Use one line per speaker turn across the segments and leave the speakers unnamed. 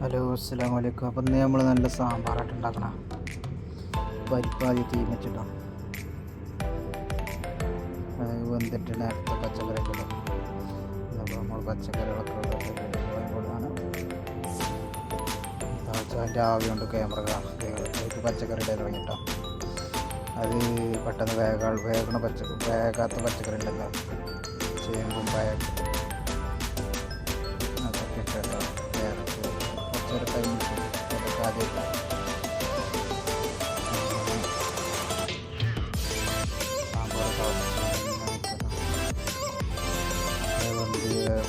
Hello അസ്സാം വലൈക്കും അപ്പം ഇന്ന് നമ്മൾ നല്ല സാമ്പാറായിട്ട് ഉണ്ടാക്കണം. പരിപ്പാതി തീമിച്ചിട്ടോ അത് വെന്തിട്ട് നേരത്തെ പച്ചക്കറിയൊക്കെ ഇടും. അപ്പോൾ നമ്മൾ പച്ചക്കറികളൊക്കെ ഇടുന്നതാണ് അതിന്റെ ആവിയുണ്ട് ക്യാമറ കാണും പച്ചക്കറി ഇടാൻ തുടങ്ങിട്ടോ. അത് പെട്ടെന്ന് വേഗ വേഗണ പച്ച വേഗാത്ത പച്ചക്കറി ഉണ്ടല്ലോ. ചേമ്പും പയ അതൊക്കെ ഇട്ടോ കുറച്ചൊരു ടൈം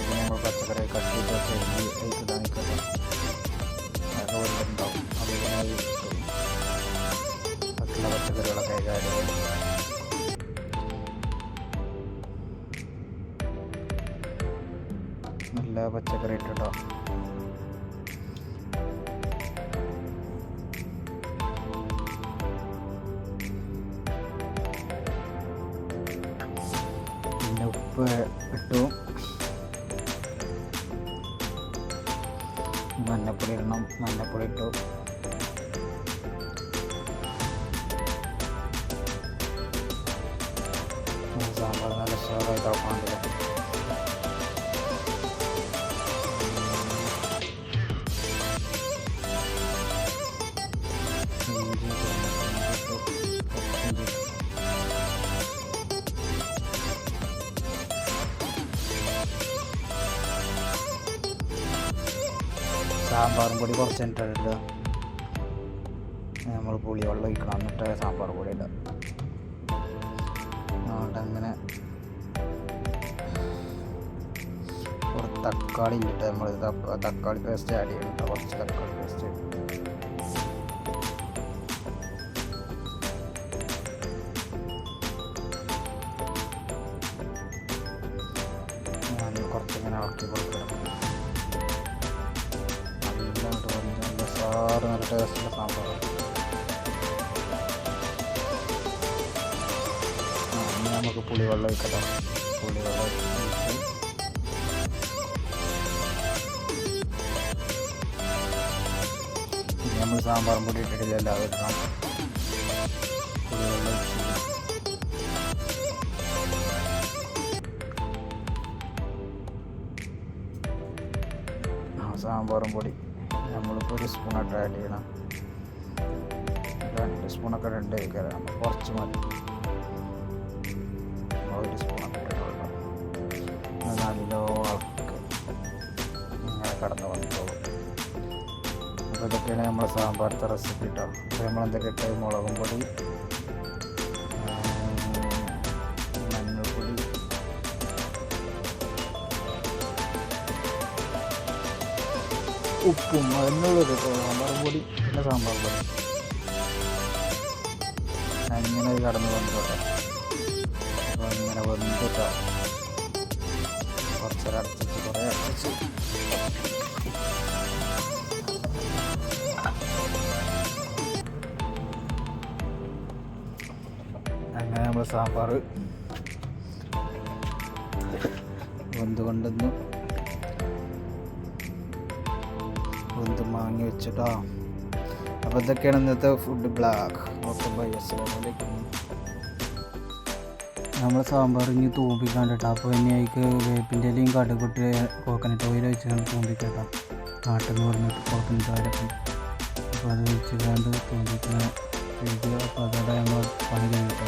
നമ്മൾ പച്ചക്കറി കട്ട് ചെയ്ത് കഴിഞ്ഞ് അതിക്കിടാൻ നിൽക്കട്ടെ അതൊക്കെ മറ്റുള്ള പച്ചക്കറികളൊക്കെ കൈകാര്യം നല്ല പച്ചക്കറി ഇട്ടിട്ടോ. ഉപ്പ് ഇട്ടു മഞ്ഞപ്പൊടി ഇടണം മഞ്ഞപ്പൊടി ഇട്ടു സാമ്പാർ നല്ല ഉഷാറായി സാമ്പാറും പൊടി കുറച്ച് ഇട്ടിട്ട് നമ്മൾ പുളി വെള്ളം ഒഴിക്കണം. എന്നിട്ട് സാമ്പാർ പൊടി ഇടുക. അതുകൊണ്ട് അങ്ങനെ കുറച്ച് തക്കാളി ഇട്ടിട്ട് നമ്മൾ തക്കാളി പേസ്റ്റ് ആഡ് ചെയ്യണം കുറച്ച് തക്കാളി പേസ്റ്റ് കുറച്ചിങ്ങനെ ഇളക്കി കൊടുക്കണം. സാറ് നല്ല ടേസ്റ്റുള്ള സാമ്പാർ നമുക്ക് പുളിവെള്ളം ഒഴിക്കട്ടോ പുളിവെള്ളം നമ്മൾ സാമ്പാറും പൊടി ഇട്ടിട്ടില്ല എല്ലാവരും പുളിവെള്ളം സാമ്പാറും പൊടി. നമ്മളിപ്പോൾ ഒരു സ്പൂണായിട്ട് ആഡ് ചെയ്യണം. രണ്ട് സ്പൂണൊക്കെ രണ്ട് കയറാം കുറച്ച് മതി. ഒരു സ്പൂണൊക്കെ ഇട്ടിട്ടുള്ളൂ അത് നല്ലോ ഇങ്ങനെ കടന്നു വന്നോളും അപ്പോൾ ഇതൊക്കെയാണ് നമ്മുടെ സാമ്പാറത്തെ റെസിപ്പി കേട്ടോ അപ്പോൾ നമ്മളെന്തൊക്കെ ഇട്ടത്? മുളകും പൊടി ഉപ്പും അതിനുള്ളത് സാമ്പാർ പൊടി പിന്നെ സാമ്പാർ പൊടി. അങ്ങനെ കടന്ന് വന്നോട്ടെ അപ്പോൾ ഇങ്ങനെ വന്നിട്ടോ കുറച്ചേരം അടച്ച് കുറേ അടച്ചിട്ട് അങ്ങനെ നമ്മൾ സാമ്പാർ വെന്ത് വെന്ത് മാങ്ങി വെച്ചിട്ടോ? അപ്പോൾ ഇതൊക്കെയാണ് ഇന്നത്തെ ഫുഡ് ബ്ലാക്ക് ഓക്കെ ബൈ അസ്സലാമലൈക്കും നമ്മൾ സാമ്പാർ ഇനി തൂമ്പിക്കാൻ കേട്ടോ അപ്പോൾ ഇനി അതിക്ക് വേപ്പിന്റെ ഇലയും കടുകുട്ടി കോക്കനട്ട് ഓയിൽ വെച്ചാണ് തൂമ്പിക്കേട്ടോ നാട്ടിൽ നിന്ന് പറഞ്ഞിട്ട് കോക്കനട്ട് ഓയിലൊക്കെ അപ്പോൾ അത് വെച്ചിട്ടാണ്ട് തൂമ്പിക്കുന്ന വീഡിയോ അപ്പോൾ അതോടെ നമ്മൾ പണി കഴിഞ്ഞിട്ടോ.